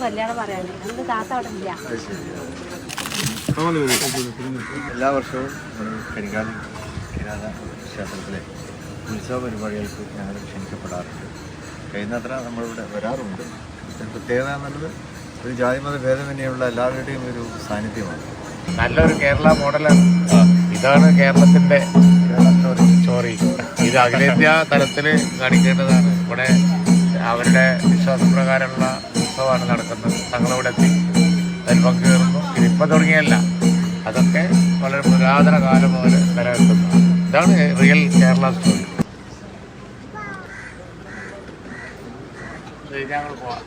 കല്യാണം പറയാൻ അവിടെ എല്ലാ വർഷവും കരിങ്കാലി കിരാത ക്ഷേത്രത്തിലെ ഉത്സവ പരിപാടികൾക്ക് ഞങ്ങൾ ക്ഷണിക്കപ്പെടാറുണ്ട്. കഴിയുന്നത്ര നമ്മളിവിടെ വരാറുണ്ട്. ഇതിന് പ്രത്യേകത എന്നുള്ളത് ഒരു ജാതിമത ഭേദമന്യുള്ള എല്ലാവരുടെയും ഒരു സാന്നിധ്യമാണ്. നല്ലൊരു കേരള മോഡലാണ് ഇതാണ് കേരളത്തിന്റെ സ്റ്റോറി. ഇത് അഖിലേന്ത്യാ തലത്തിൽ കാണിക്കേണ്ടതാണ്. ഇവിടെ അവരുടെ വിശ്വാസപ്രകാരമുള്ള ഉത്സവമാണ് നടക്കുന്നത്. തങ്ങളിവിടെ എത്തി അതിൽ പങ്കുചേർന്നു ഇതിപ്പോൾ തുടങ്ങിയല്ല അതൊക്കെ വളരെ പുരാതന കാലം മുതൽ നിലനിൽക്കുന്നു ഇതാണ് റിയൽ കേരള സ്റ്റോറി. ഞങ്ങൾ പോവാം